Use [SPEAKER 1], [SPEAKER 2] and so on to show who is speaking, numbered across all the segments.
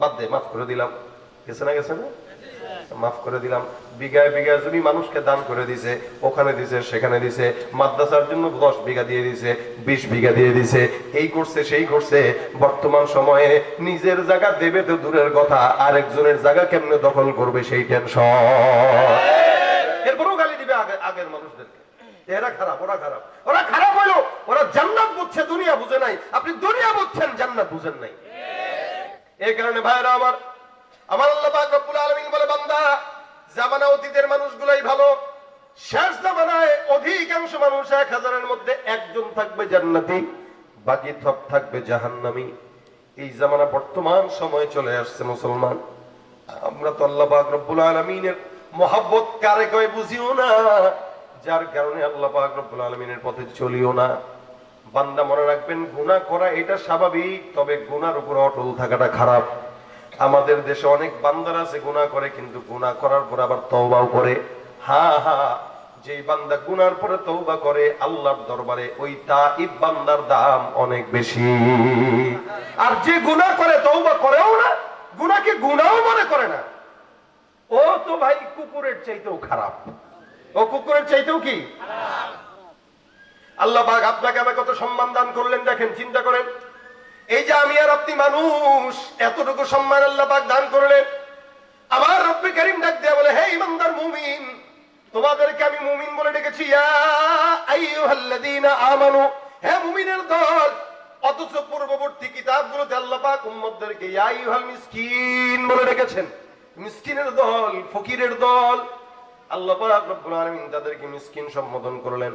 [SPEAKER 1] বাদ দে, মাফ করে দিলাম। গেছে না গেছে না? মাফ করে দিলাম। বিঘায় বিঘায় জমি মানুষকে দান করে দিছে, ওখানে দিছে, সেখানে দিছে, মাদ্রাসার জন্য দশ বিঘা দিয়ে দিছে, বিশ বিঘা দিয়ে দিছে, এই করছে, সেই করছে, বর্তমান সময়ে নিজের জায়গা দেবে তো দূরের কথা, আরেকজনের জায়গা কেমনে দখল করবে সেই টেনশন এরপরেও গালি দিবে আগের মানুষদেরকে। এরা খারাপ, ওরা খারাপ। ওরা খারাপ হলো ওরা জান্নাত বুঝছে, দুনিয়া বুঝে নাই। আপনি দুনিয়া বুঝছেন, জান্নাত বুঝেন নাই। এই কারণে ভাইরা আমার আমার আল্লাহ পাক রব্বুল আলামিন বলে, বান্দা, জামানা অতীতের মানুষগুলাই ভালো, শেষ জামানায় অধিকাংশ মানুষ এক হাজারের মধ্যে একজন থাকবে জান্নাতি, বাকি সব থাকবে জাহান্নামী। এই জামানা বর্তমান সময়ে চলে আসছে মুসলমান। আমরা তো আল্লাহ পাক রব্বুল আলামিনের মহাব্বত কারে কয় বুঝিও না, যার কারণে আল্লাহ পাক রব্বুল আলামিনের পথে চলিও না। বান্দা মনে রাখবেন, গুনাহ করা এটা স্বাভাবিক, তবে গুনার উপর অটল থাকাটা খারাপ। আমাদের দেশে অনেক বান্দার আছে, গুনাহ করে, কিন্তু গুনাহ করার পর আবার তওবাও করে। হা হা, যেই বান্দা গুনার পরে তৌবা করে, আল্লাহর দরবারে ওই তাইব বান্দার দাম অনেক বেশি। আর যে গুনাহ করে তৌবা করেও না, গুনাহকে গুনাহও মনে করে না। ও তো ভাই, কুকুরের চাইতেও খারাপ। ও কুকুরের চাইতেও কি? আল্লাহ আপনাকে আমাকে কত সম্মান দান করলেন, দেখেন, চিন্তা করেন। এই যে আমি আর আপনি মানুষ, এতটুকু সম্মান আল্লাহ পাক দান করলেন। আমার রব্বি করিম ডাক দেয়া বলে, হে ইমানদার মুমিন, তোমাদেরকে আমি মুমিন বলে ডেকেছি আমানু। হে মুমিনের দল, অথচ পূর্ববর্তী কিতাবগুলোতে আল্লাহ পাক উম্মতদেরকে ইয়া আইয়ুহাল মিসকিন বলে ডেকেছেন। মিসকিনের দল, ফকিরের দল, আল্লাহ পাক রব্বুল তাদেরকে মিসকিন সম্বোধন করলেন।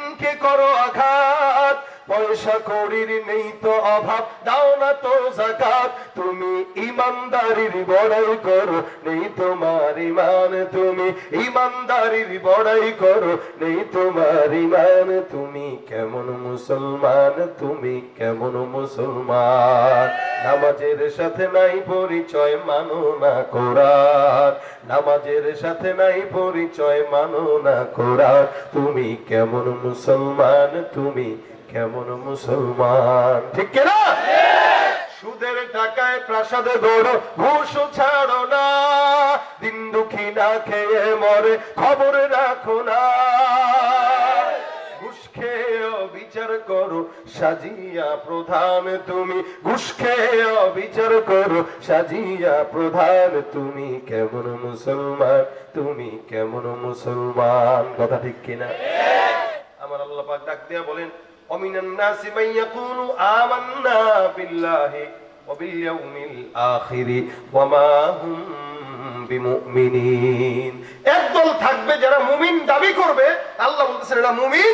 [SPEAKER 1] দিনকে করো আঘাত? পয়সা করির নেই তো অভাব, দাও না তো জাকাত। তুমি ইমানদারির বড়াই করো, নেই তোমার ইমান। তুমি ইমানদারির বড়াই করো, নেই তোমার ইমান। তুমি কেমন মুসলমান, তুমি কেমন মুসলমান। নামাজের সাথে নাই পরিচয়, মানো না কোরআন। নামাজের সাথে নাই পরিচয়, মানো না কোরআন। তুমি কেমন মুসলমান, তুমি কেমন মুসলমান? ঠিক কিনা? সুদের টাকায় প্রাসাদে দৌড়ো, ঘুষ ছাড়ো না। দিন দুঃখী না খেয়ে মরে, খবর রাখো না। বিচার করো, সাজিয়া প্রধান তুমি। কেমন মুসলমান, তুমি কেমন মুসলমান? কথা ঠিক কিনা? আমার আল্লাহ ডাক দিয়া বলেন ইয়াকুলু আমান্না বিল্লাহি ওয়া বিল ইয়াউমিল আখিরি ওয়া মা হুম বিমুমিনিন একদল থাকবে যারা মুমিন দাবি করবে আল্লাহ বলতেছেন এরা মুমিন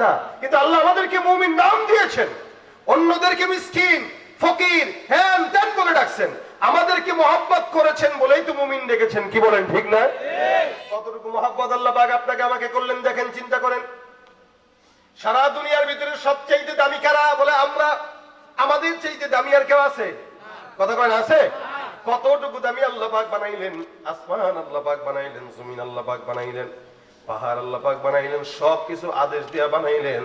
[SPEAKER 1] না। কিন্তু আল্লাহ আমাদেরকে মুমিন নাম দিয়েছেন। অন্যদেরকে মিসকিন ফকির হ্যান ত্যান বলে ডাকছেন। আমাদেরকে মোহাব্বত করেছেন বলেই তো মুমিন ডেকেছেন কি বলেন ঠিক না? কতটুকু মোহাব্বত আল্লাহ পাক আপনাকে আমাকে করলেন দেখেন চিন্তা করেন। সারা দুনিয়ার ভিতরে সবচাইতে দামি কারা বলে আমরা, আমাদের চাইতে দামি আর কেউ আছে? কথা কয় আছে? কতটুকু দামি আল্লাহ বানাইলেন? আসমান আল্লাহ বানাইলেন, জমিন আল্লাহ বানাইলেন, পাহাড় আল্লাহ বানাইলেন সব কিছু আদেশ দিয়া বানাইলেন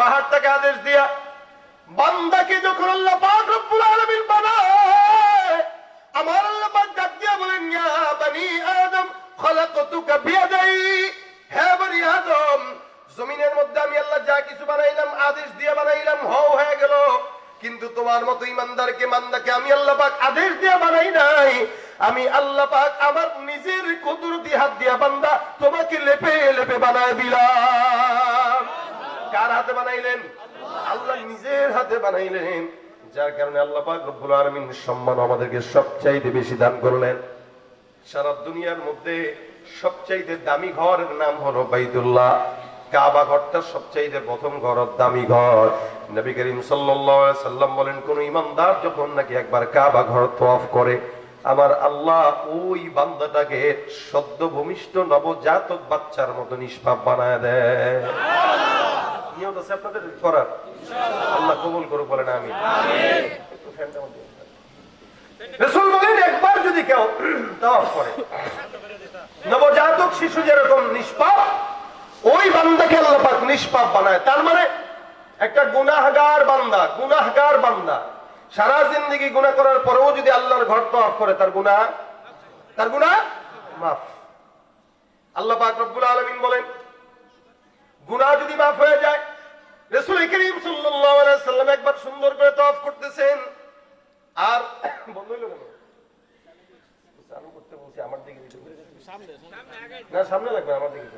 [SPEAKER 1] পাহাড় থেকে আদেশ দিয়া, বান্দাকে যখন আল্লাহ পাক বানায় আমার আল্লাহ ডাক দিয়া বলেন, ইয়া বানি আদম, খলাকতুকা বিয়াদাই। হে বনি আদম, জমিনের মধ্যে আমি আল্লাহ যা কিছু বানাইলাম, আদেশ দিয়ে বানাইলাম, হও, হয়ে গেল। কিন্তু তোমার মতো ইমানদারকে মান্দাকে আমি আল্লাহ পাক আদেশ দিয়ে বানাই নাই। আমি আল্লাহ পাক আমার নিজের কুদরতি হাত দিয়া বান্দা তোমাকে লেপে লেপে বানায় দিলাম। কার হাতে বানাইলেন? আল্লাহ নিজের হাতে বানাইলেন। যার কারণে আল্লাহ পাক রব্বুল আলামিন সম্মান আমাদেরকে সবচাইতে বেশি দান করলেন। সারা দুনিয়ার মধ্যে সবচাইতে দামি ঘরের নাম হলো বাইতুল্লাহ। কাবা ঘরটা সবচাইতে প্রথম ঘর দামি ঘর। নবী করিম সাল্লাম বলেন কোন ইমানদার যখন নাকি একবার কাবা ঘর তওয়াফ করে আমার আল্লাহ ওই বান্দাটাকে সদ্য ভূমিষ্ঠ নবজাতক বাচ্চার মতো নিষ্পাপ বানায় দেয়। আছে আপনাদের করার? আল্লাহ কবুল বলেন আমি। রাসূল বলেন, একবার যদি কেউ করে, নবজাতক শিশু যেরকম নিষ্পাপ, ওই বান্দাকে আল্লাহ পাক নিষ্পাপ বানায় তার মানে একটা গুনাহগার বান্দা গুনাহগার বান্দা, সারা জিন্দগি গুনাহ করার পরেও যদি আল্লাহর ঘর তওয়াফ করে, তার গুনাহ তার গুনাহ মাফ আল্লাহ পাক রব্বুল আলামিন বলেন, গুনাহ যদি মাফ হয়ে যায় রাসূল করিম সাল্লাম একবার সুন্দর করে তওয়াফ করতেছেন। আর বন্ধ হইল কেন? চালু করতে বলছি আমার দিকে না সামনে লাগবে আমার দিকে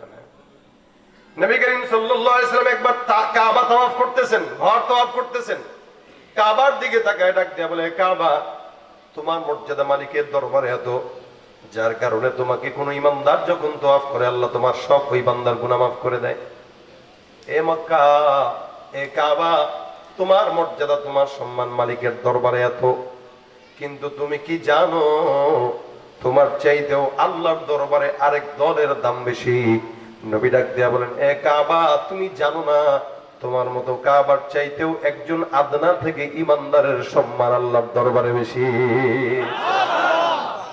[SPEAKER 1] নবী করিম সাল্লাম একবার কাবা তাওয়াফ করতেছেন ঘর তাওয়াফ করতেছেন। কাবার দিকে তাকায় ডাক দিয়া বলে কাবা তোমার মর্যাদা মালিকের দরবারে এত যার কারণে তোমাকে কোন ইমানদার যখন তোয়াফ করে আল্লাহ তোমার সব ওই বান্দার গুনাহ মাফ করে দেয়। এ মক্কা এ কাবা তোমার মর্যাদা তোমার সম্মান মালিকের দরবারে এত। কিন্তু তুমি কি জানো তোমার চাইতেও আল্লাহর দরবারে আরেক দলের দাম বেশি? নবী ডাক দিয়া বলেন এ কাবা তুমি জানো না তোমার মতো কাবার চাইতেও একজন আদনা থেকে ইমানদারের সম্মান আল্লাহর দরবারে বেশি?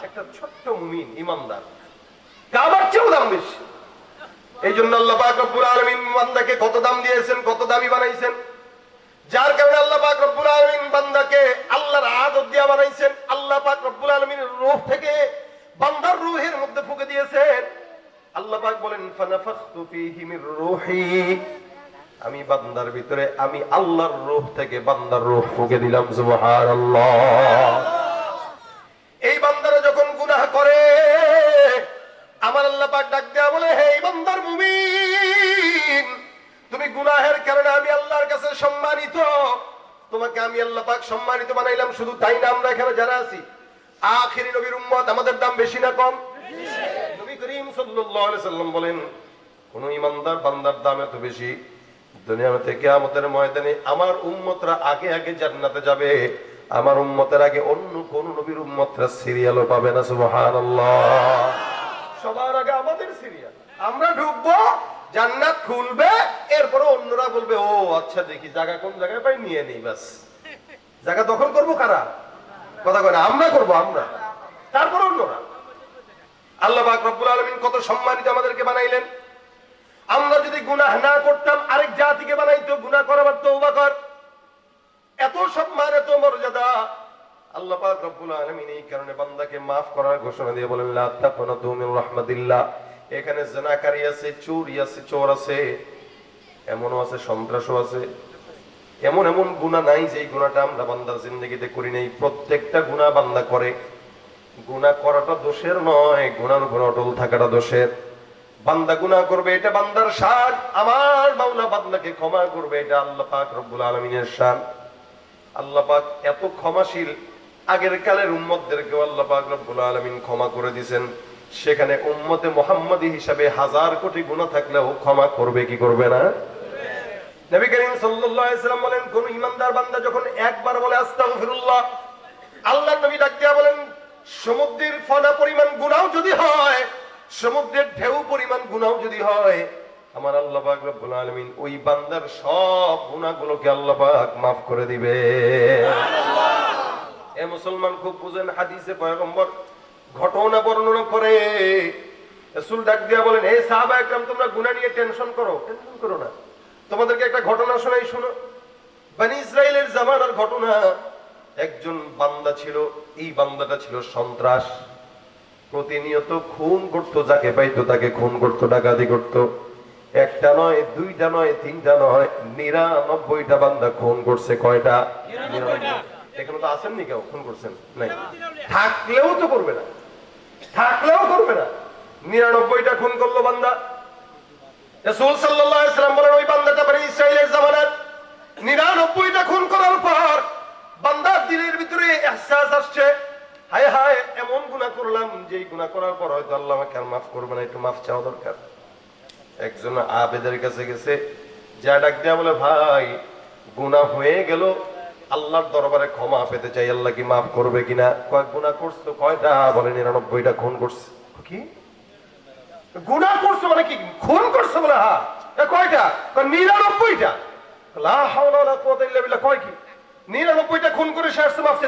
[SPEAKER 1] একটা ছোট্ট মুমিন ইমানদার কাবার চেয়েও দাম বেশি। এই জন্য আল্লাহ আলামিন বান্দাকে কত দাম দিয়েছেন, কত দামি বানাইছেন? যার কারণে আল্লাহ পাক রব্বুল আলামিন বান্দাকে আল্লাহর আদত দিয়া বানাইছেন। আল্লাহ পাক রব্বুল আলামিনের রূহ থেকে বান্দার রূহের মধ্যে ফুকে দিয়েছেন। আল্লাহ পাক বলেন আমি বান্দার ভিতরে, আমি আল্লাহর রূহ থেকে বান্দার রূহ ফুকে দিলাম, সুবহানাল্লাহ। তোমাকে আমি আল্লাহ পাক সম্মানিত বানাইলাম, শুধু তাই না আমরা এখানে যারা আছি, আখিরি নবীর উম্মত আমাদের দাম বেশি না কম? নবী করিম সাল্লাল্লাহু আলাইহি সাল্লাম বলেন, কোন ইমানদার বান্দার দাম এত বেশি? ময়দানে আমার উম্মতরা আগে আগে জান্নাতে যাবে, আমার উম্মতের আগে অন্য কোন নবীর উম্মতরা সিরিয়ালও পাবে না, সুবহানাল্লাহ। সবার আগে আমাদের সিরিয়াল। আমরা ঢুকবো জান্নাত খুলবে এরপরে অন্যরা বলবে, ও আচ্ছা দেখি জায়গা কোন জায়গায় পাই, নিয়ে নেই বাস জায়গা দখল করব কারা? কথা কয় আমরা করব, আমরা। তারপর অন্যরা। আল্লাহ রব্বুল আলামিন কত সম্মানিত আমাদেরকে বানাইলেন। আমরা যদি গুনাহ না করতাম, আরেক জাতিকে বানাইতো, গুনাহ করাবার তওবা কর। এত সম্মান, এত মর্যাদা। আল্লাহ পাক রব্বুল আলামিন এই কারণে বান্দাকে maaf করার ঘোষণা দিয়ে বলেন, লা রাহমাতিল্লাহ। এখানে জেনাকারী আছে, চুরি আছে, চোর আছে, এমনও আছে, সন্ত্রাসও আছে। এমন এমন গুনাহ নাই যে গুনাহটা আমরা বান্দার জিন্দগিতে করি নাই। প্রত্যেকটা গুনাহ বান্দা করে। গুনাহ করাটা দোষের নয়, গুণার উপর অটল থাকাটা দোষের। বান্দা গুনাহ করবে, এটা বান্দার শান আমার মাওলা বান্দাকে ক্ষমা করবে, এটা আল্লাহ পাক রব্বুল আলামিনের শান আল্লাহ পাক এত ক্ষমাশীল। আগের কালের উম্মতদেরকেও আল্লাহ পাক রব্বুল আলামিন ক্ষমা করে দিয়েছেন সেখানে উম্মতে মোহাম্মদী হিসাবে হাজার কোটি গুনাহ থাকলেও ক্ষমা করবে, কি করবে না? বলেন একবার বলেন যদি হয় ঢেউ যদি হয়, আমার আল্লাহ ওই বান্দার সব করে দিবে। এ মুসলমান খুব বুঝেন, হাদিসে পয়গম্বর ঘটনা বর্ণনা করে। রাসূল ডাক দিয়া বলেন হে সাহাবা একরাম তোমরা গুনাহ নিয়ে টেনশন করো টেনশন করো না। তোমাদেরকে একটা ঘটনা শোনাই শোনো। বানি ইসরায়েলের জামানার ঘটনা। একজন বান্দা ছিল এই বান্দাটা ছিল সন্ত্রাস। প্রতিনিয়ত খুন করত যাকে পাইতো তাকে খুন করত ডাকাতি করত। একটা নয় দুইটা নয় তিনটা নয় নিরানব্বইটা বান্দা খুন করছে কয়টা? এখানে তো আসেননি কেউ খুন করছেন? নাই। থাকলেও তো করবে না। থাকলেও করবে না। নিরানব্বইটা খুন করল বান্দা। বলেন, ওই বান্দাটা নিরানব্বইটা খুন করার পর ভিতরে আসছে। হায় হায়, এমন করলাম যে করার পর আমাকে আর করবে না, একটু চাওয়া দরকার। একজন আবেদের কাছে গেছে, যা ডাক দেয়া বলে, ভাই গুনাহ হয়ে গেল আল্লাহর দরবারে ক্ষমা পেতে চাই, আল্লাহ কি মাফ করবে কিনা? কয়, গুনাহ করছ? কয়টা? বলে নিরানব্বইটা খুন করছে। কি? গুনাহ করছ মানে কি? খুন করছ বলে, হা। কয়টা? নিরানব্বইটা। কয় নিরানব্বইটা খুন করে মাফ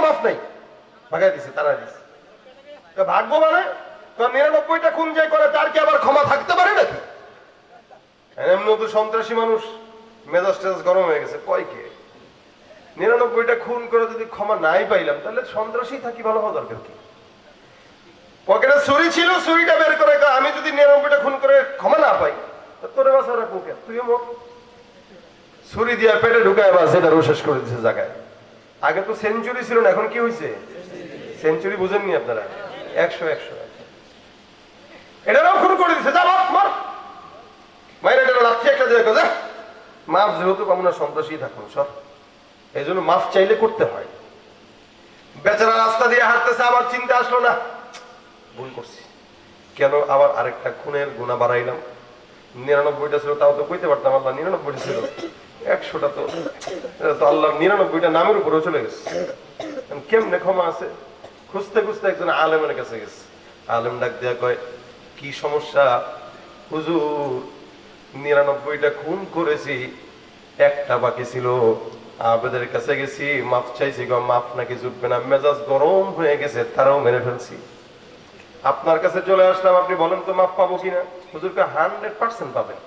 [SPEAKER 1] মাফ নাই। ভাগাই দিছে তারা দিছে। মানে? নিরানব্বইটা খুন যে করে, তার কি আবার ক্ষমা থাকতে পারে নাকি? তো সন্ত্রাসী মানুষ। মেজাজ গরম হয়ে গেছে। কয় কে? নিরানব্বইটা খুন করে যদি ক্ষমা নাই পাইলাম, তাহলে সন্ত্রাসী থাকি, ভালো হওয়া দরকার কি? পকেটে ছুরি ছিল, ছুরিটা বের করে আমি যদি নিরানব্বইটা খুন করে ক্ষমা না পাই তোরে বাসা রাখব কে তুইও মর। ছুরি দিয়া পেটে ঢুকায় বা সেটারও শেষ করে দিছে জায়গায়। আগে তো সেঞ্চুরি ছিল না, এখন কি হয়েছে সেঞ্চুরি বুঝেননি আপনারা। একশো একশো। এটারও খুন করে দিছে, যা বাপ, মার। মায়ের এটা লাথি একটা দিয়ে যা। মাফ যেহেতু আমরা সন্ত্রাসী থাকুন সব এই জন্য মাফ চাইলে করতে হয়। বেচারা রাস্তা দিয়ে হাঁটতেছে, আবার চিন্তা আসলো না। ভুল করছি। কেন আবার আরেকটা খুনের গুণা বাড়াইলাম? নিরানব্বইটা ছিল, তাও তো কইতে পারতাম আল্লাহ নিরানব্বইটা ছিল। একশোটা তো তো আল্লাহ নিরানব্বইটা নামের উপরেও চলে গেছে। কেমনে ক্ষমা আছে? খুঁজতে খুঁজতে একজন আলেমের কাছে গেছে। আলেম ডাক দেয়া কয়, কি সমস্যা? হুজুর, নিরানব্বইটা খুন করেছি, একটা বাকি ছিল আবেদের কাছে গেছি, মাফ চাইছি গো, মাফ নাকি জুটবে না। মেজাজ গরম হয়ে গেছে, তারাও মেরে ফেলছি। আপনার কাছে চলে আসলাম, আপনি বলেন তো মাফ পাবো কিনা? হুজুরকে হান্ড্রেড পার্সেন্ট পাবেন।